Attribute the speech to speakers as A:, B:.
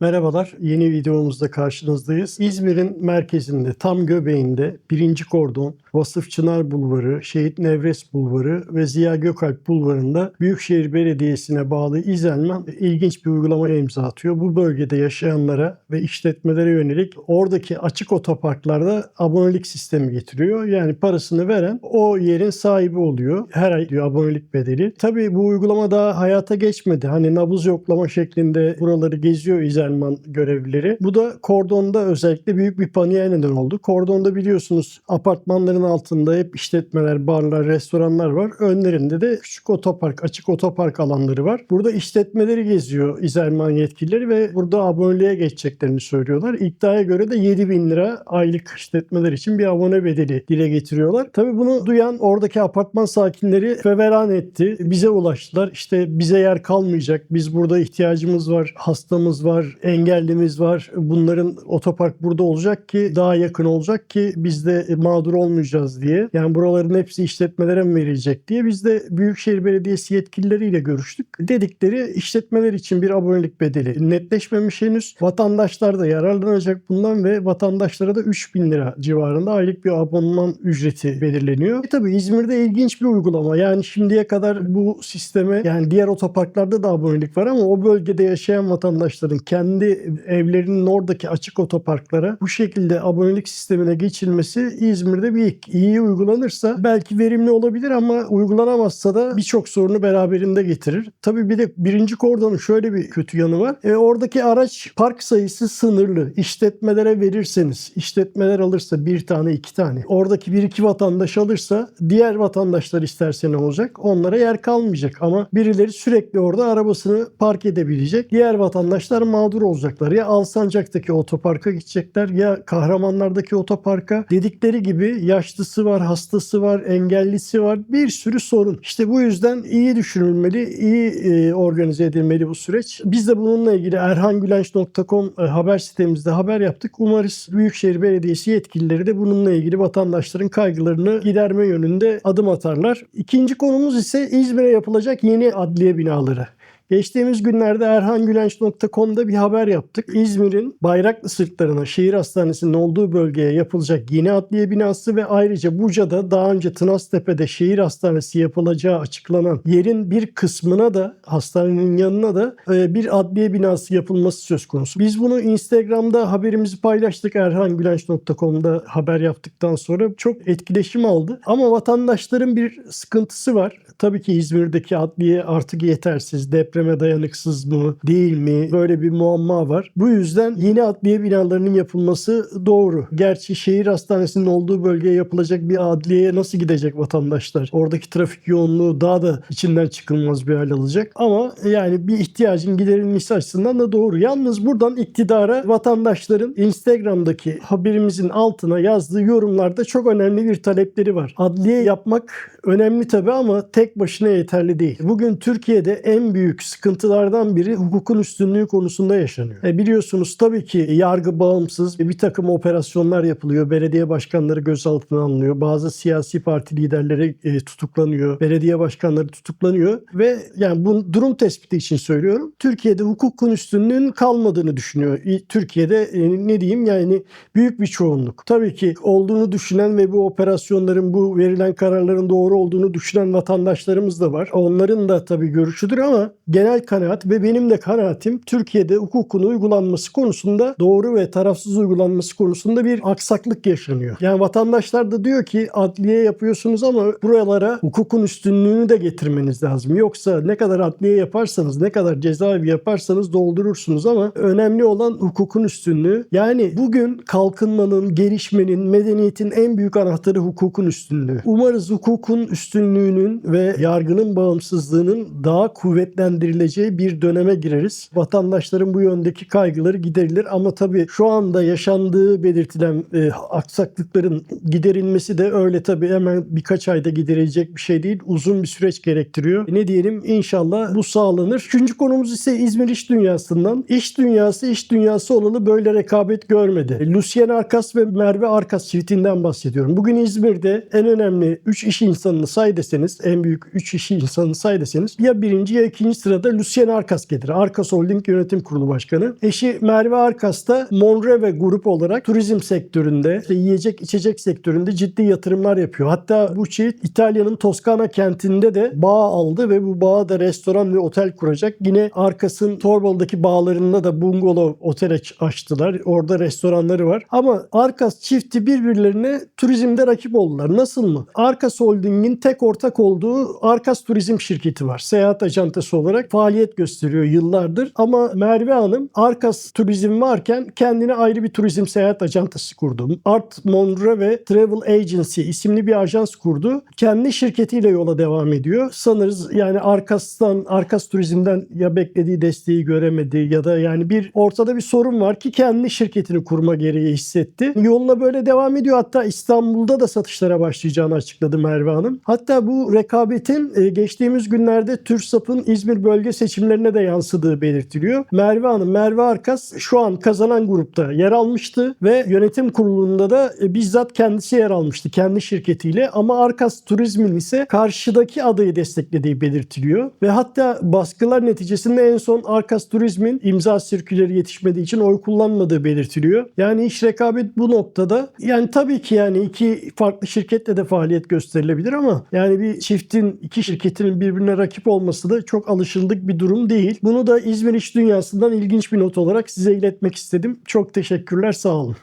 A: Merhabalar, yeni videomuzda karşınızdayız. İzmir'in merkezinde, tam göbeğinde 1. Kordon, Vasıf Çınar Bulvarı, Şehit Nevres Bulvarı ve Ziya Gökalp Bulvarı'nda Büyükşehir Belediyesi'ne bağlı İzelman ilginç bir uygulamaya imza atıyor. Bu bölgede yaşayanlara ve işletmelere yönelik oradaki açık otoparklarda abonelik sistemi getiriyor. Yani parasını veren o yerin sahibi oluyor. Her ay diyor abonelik bedeli. Tabii bu uygulama daha hayata geçmedi. Hani nabız yoklama şeklinde buraları geziyor İzelman görevlileri. Bu da kordonda özellikle büyük bir paniğe neden oldu. Kordonda biliyorsunuz apartmanların altında hep işletmeler, barlar, restoranlar var. Önlerinde de küçük otopark, açık otopark alanları var. Burada işletmeleri geziyor İzelman yetkilileri ve burada aboneliğe geçeceklerini söylüyorlar. İddiaya göre de 7 bin lira aylık işletmeler için bir abone bedeli dile getiriyorlar. Tabii bunu duyan oradaki apartman sakinleri feveran etti. Bize ulaştılar. İşte bize yer kalmayacak. Biz burada ihtiyacımız var. Hastamız var. Engellimiz var. Bunların otopark burada olacak ki daha yakın olacak ki biz de mağdur olmayacağız diye. Yani buraların hepsi işletmelere mi verilecek diye. Biz de Büyükşehir Belediyesi yetkilileriyle görüştük. Dedikleri işletmeler için bir abonelik bedeli netleşmemiş henüz. Vatandaşlar da yararlanacak bundan ve vatandaşlara da 3000 lira civarında aylık bir abonman ücreti belirleniyor. E tabii İzmir'de ilginç bir uygulama. Yani şimdiye kadar bu sisteme yani diğer otoparklarda da abonelik var ama o bölgede yaşayan vatandaşların kendi evlerinin oradaki açık otoparklara bu şekilde abonelik sistemine geçilmesi İzmir'de bir ilk. İyi uygulanırsa belki verimli olabilir ama uygulanamazsa da birçok sorunu beraberinde getirir. Tabii bir de birinci kordonun şöyle bir kötü yanı var. E, oradaki araç park sayısı sınırlı. İşletmelere verirseniz, işletmeler alırsa bir tane iki tane. Oradaki bir iki vatandaş alırsa diğer vatandaşlar isterse ne olacak? Onlara yer kalmayacak ama birileri sürekli orada arabasını park edebilecek. Diğer vatandaşlar mağdur olacaklar. Ya Alsancak'taki otoparka gidecekler ya Kahramanlar'daki otoparka. Dedikleri gibi yaşlısı var, hastası var, engellisi var. Bir sürü sorun. İşte bu yüzden iyi düşünülmeli, iyi e, organize edilmeli bu süreç. Biz de bununla ilgili erhangülenç.com e, haber sitemizde haber yaptık. Umarız Büyükşehir Belediyesi yetkilileri de bununla ilgili vatandaşların kaygılarını giderme yönünde adım atarlar. İkinci konumuz ise İzmir'e yapılacak yeni adliye binaları. Geçtiğimiz günlerde erhangülenç.com'da bir haber yaptık. İzmir'in Bayraklı Sırtları'na şehir hastanesinin olduğu bölgeye yapılacak yeni adliye binası ve ayrıca Buca'da daha önce Tınaztepe'de şehir hastanesi yapılacağı açıklanan yerin bir kısmına da hastanenin yanına da e, bir adliye binası yapılması söz konusu. Biz bunu Instagram'da haberimizi paylaştık. erhangülenç.com'da haber yaptıktan sonra çok etkileşim aldı. Ama vatandaşların bir sıkıntısı var. Tabii ki İzmir'deki adliye artık yetersiz. Depreme dayanıksız mı değil mi? Böyle bir muamma var. Bu yüzden yeni adliye binalarının yapılması doğru. Gerçi şehir hastanesinin olduğu bölgeye yapılacak bir adliyeye nasıl gidecek vatandaşlar? Oradaki trafik yoğunluğu daha da içinden çıkılmaz bir hal alacak. Ama yani bir ihtiyacın giderilmesi açısından da doğru. Yalnız buradan iktidara vatandaşların Instagram'daki haberimizin altına yazdığı yorumlarda çok önemli bir talepleri var. Adliye yapmak önemli tabii ama tek başına yeterli değil. Bugün Türkiye'de en büyük sıkıntılardan biri hukukun üstünlüğü konusunda yaşanıyor. E biliyorsunuz tabii ki yargı bağımsız bir takım operasyonlar yapılıyor. Belediye başkanları gözaltına alınıyor. Bazı siyasi parti liderleri e, tutuklanıyor. Belediye başkanları tutuklanıyor ve yani bu durum tespiti için söylüyorum. Türkiye'de hukukun üstünlüğünün kalmadığını düşünüyor. Türkiye'de e, ne diyeyim yani büyük bir çoğunluk. Tabii ki olduğunu düşünen ve bu operasyonların bu verilen kararların doğru olduğunu düşünen vatandaşlarımız da var. Onların da tabii görüşüdür ama genel kanaat ve benim de kanaatim Türkiye'de hukukun uygulanması konusunda doğru ve tarafsız uygulanması konusunda bir aksaklık yaşanıyor. Yani vatandaşlar da diyor ki adliye yapıyorsunuz ama buralara hukukun üstünlüğünü de getirmeniz lazım. Yoksa ne kadar adliye yaparsanız, ne kadar cezaevi yaparsanız doldurursunuz ama önemli olan hukukun üstünlüğü. Yani bugün kalkınmanın, gelişmenin, medeniyetin en büyük anahtarı hukukun üstünlüğü. Umarız hukukun üstünlüğünün ve yargının bağımsızlığının daha kuvvetlendirileceği bir döneme gireriz. Vatandaşların bu yöndeki kaygıları giderilir ama tabii şu anda yaşandığı belirtilen e, aksaklıkların giderilmesi de öyle tabii hemen birkaç ayda giderilecek bir şey değil. Uzun bir süreç gerektiriyor. Ne diyelim inşallah bu sağlanır. Üçüncü konumuz ise İzmir iş dünyasından. İş dünyası iş dünyası olalı böyle rekabet görmedi. Lucien Arkas ve Merve Arkas çiftinden bahsediyorum. Bugün İzmir'de en önemli 3 iş insanını say deseniz, en büyük 3 iş insanını say deseniz ya birinci ya ikinci sırada Lucien Arkas gelir. Arkas Holding Yönetim Kurulu Başkanı. Eşi Merve Arkas da Monreve Grup olarak turizm sektöründe, işte yiyecek içecek sektöründe ciddi yatırımlar yapıyor. Hatta bu çift İtalya'nın Toskana kentinde de bağ aldı ve bu bağa da restoran ve otel kuracak. Yine Arkas'ın Torbalı'daki bağlarında da bungalov otel aç- açtılar. Orada restoranları var. Ama Arkas çifti birbirlerine turizmde rakip oldular. Nasıl mı? Arkas Holding'in tek ortak olduğu Arkas Turizm şirketi var. Seyahat ajantası olarak faaliyet gösteriyor yıllardır. Ama Merve Hanım Arkas Turizm varken kendine ayrı bir turizm seyahat ajantası kurdu. Art Monre ve Travel Agency isimli bir ajans kurdu. Kendi şirketiyle yola devam ediyor. Sanırız yani Arkas'tan, Arkas Turizm'den ya beklediği desteği göremedi ya da yani bir ortada bir sorun var ki kendi şirketini kurma gereği hissetti. Yoluna böyle devam ediyor. Hatta İstanbul'da da satışlara başlayacağını açıkladı Merve Hanım. Hatta bu rekabetin e, geçtiğimiz günlerde TÜRSAP'ın İzmir bölge seçimlerine de yansıdığı belirtiliyor. Merve Hanım, Merve Arkas şu an kazanan grupta yer almıştı ve yönetim kurulunda da e, bizzat kendisi yer almıştı kendi şirketiyle ama Arkas Turizm'in ise karşıdaki adayı desteklediği belirtiliyor ve hatta baskılar neticesinde en son Arkas Turizm'in imza sirküleri yetişmediği için oy kullanmadığı belirtiliyor. Yani iş rekabet bu noktada yani tabii ki yani iki farklı şirketle de faaliyet gösterilebilir ama yani bir çiftin iki şirketin birbirine rakip olması da çok alışıldık bir durum değil. Bunu da İzmir iş dünyasından ilginç bir not olarak size iletmek istedim. Çok teşekkürler sağ olun.